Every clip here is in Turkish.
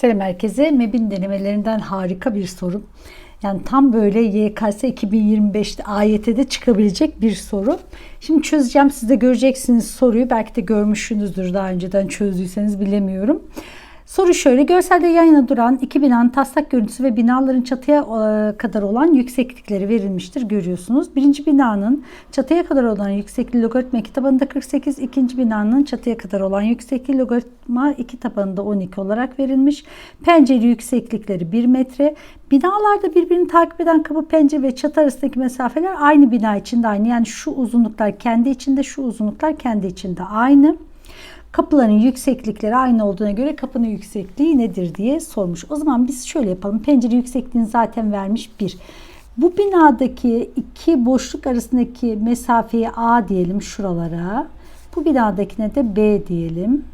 Selam herkese. MEB'in denemelerinden harika bir soru. Yani tam böyle YKS 2025'te AYT'de çıkabilecek bir soru. Şimdi çözeceğim. Siz de göreceksiniz soruyu. Belki de görmüşsünüzdür daha önceden çözdüyseniz bilemiyorum. Soru şöyle. Görselde yan yana duran iki binanın taslak görüntüsü ve binaların çatıya e, kadar olan yükseklikleri verilmiştir. Görüyorsunuz. Birinci binanın çatıya kadar olan yüksekliği logaritma 2 tabanında 48. ikinci binanın çatıya kadar olan yüksekliği logaritma 2 tabanında 12 olarak verilmiş. Pencere yükseklikleri 1 metre. Binalarda birbirini takip eden kapı, pencere ve çatı arasındaki mesafeler aynı bina içinde aynı. Yani şu uzunluklar kendi içinde, şu uzunluklar kendi içinde aynı. Kapıların yükseklikleri aynı olduğuna göre kapının yüksekliği nedir diye sormuş. O zaman biz şöyle yapalım. Pencere yüksekliğini zaten vermiş 1. Bu binadaki iki boşluk arasındaki mesafeyi A diyelim şuralara. Bu binadakine de B diyelim.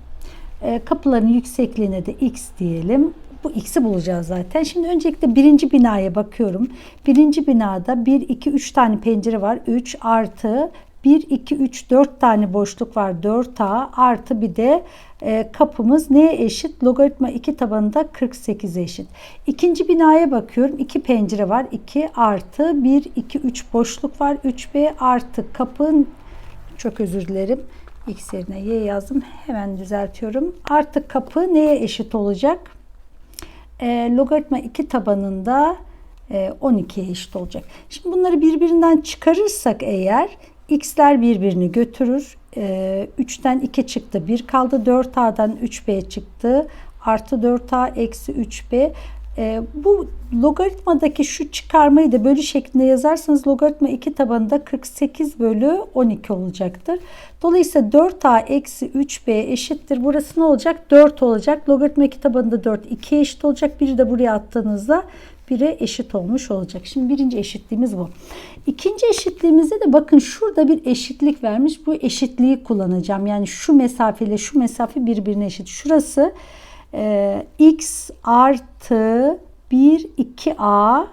E, kapıların yüksekliğine de X diyelim. Bu x'i bulacağız zaten. Şimdi öncelikle birinci binaya bakıyorum. Birinci binada 1, 2, 3 tane pencere var. 3 artı 1, 2, 3, 4 tane boşluk var. 4A artı bir de e, kapımız neye eşit? Logaritma 2 tabanında 48 eşit. İkinci binaya bakıyorum. 2 pencere var. 2 artı 1, 2, 3 boşluk var. 3B artı kapın çok özür dilerim. X yerine Y yazdım. Hemen düzeltiyorum. Artık kapı neye eşit olacak? E, logaritma 2 tabanında e, 12'ye eşit olacak. Şimdi bunları birbirinden çıkarırsak eğer x'ler birbirini götürür. E, 3'ten 2 çıktı. 1 kaldı. 4a'dan 3b çıktı. Artı 4a eksi 3b. E, bu logaritmadaki şu çıkarmayı da bölü şeklinde yazarsanız logaritma 2 tabanında 48 bölü 12 olacaktır. Dolayısıyla 4a eksi 3b eşittir. Burası ne olacak? 4 olacak. Logaritma 2 tabanında 4 2'ye eşit olacak. Biri de buraya attığınızda 1'e eşit olmuş olacak. Şimdi birinci eşitliğimiz bu. İkinci eşitliğimizde de bakın şurada bir eşitlik vermiş. Bu eşitliği kullanacağım. Yani şu mesafeyle şu mesafe birbirine eşit. Şurası e, x artı 1 2a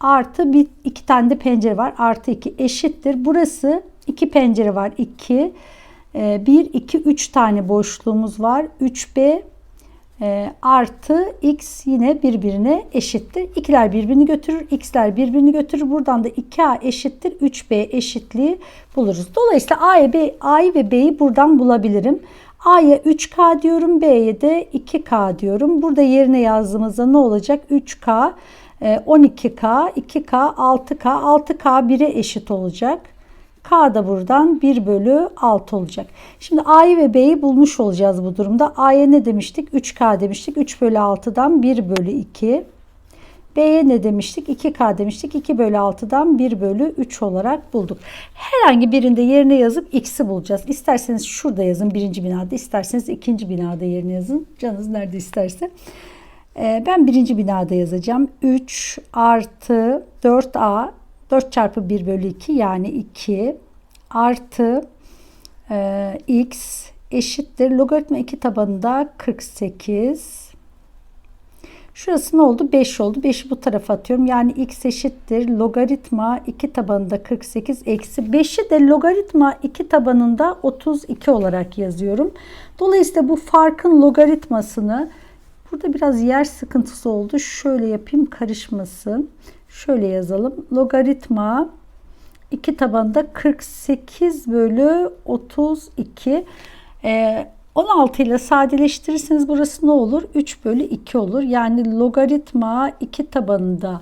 artı bir iki tane de pencere var. Artı 2 eşittir. Burası iki pencere var. 2 1 2 3 tane boşluğumuz var. 3b e, artı x yine birbirine eşittir. İkiler birbirini götürür. X'ler birbirini götürür. Buradan da 2a eşittir. 3b eşitliği buluruz. Dolayısıyla A'yı, B, A'yı ve B'yi buradan bulabilirim. A'ya 3K diyorum. B'ye de 2K diyorum. Burada yerine yazdığımızda ne olacak? 3K, 12K, 2K, 6K. 6K 1'e eşit olacak. K da buradan 1 bölü 6 olacak. Şimdi A'yı ve B'yi bulmuş olacağız bu durumda. A'ya ne demiştik? 3K demiştik. 3 bölü 6'dan 1 bölü 2. B'ye ne demiştik? 2K demiştik. 2 bölü 6'dan 1 bölü 3 olarak bulduk. Herhangi birinde yerine yazıp X'i bulacağız. İsterseniz şurada yazın birinci binada. isterseniz ikinci binada yerine yazın. Canınız nerede isterse. Ee, ben birinci binada yazacağım. 3 artı 4A 4 çarpı 1 bölü 2 yani 2 artı e, x eşittir. Logaritma 2 tabanında 48. Şurası ne oldu? 5 oldu. 5'i bu tarafa atıyorum. Yani x eşittir. Logaritma 2 tabanında 48 eksi 5'i de logaritma 2 tabanında 32 olarak yazıyorum. Dolayısıyla bu farkın logaritmasını burada biraz yer sıkıntısı oldu. Şöyle yapayım karışmasın. Şöyle yazalım. Logaritma 2 tabanda 48 bölü 32. Ee, 16 ile sadeleştirirseniz burası ne olur? 3 bölü 2 olur. Yani logaritma 2 tabanında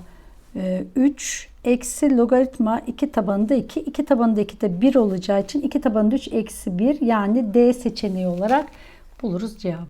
3 eksi logaritma 2 tabanında 2. 2 tabanında 2 de 1 olacağı için 2 tabanında 3 eksi 1 yani D seçeneği olarak buluruz cevabı.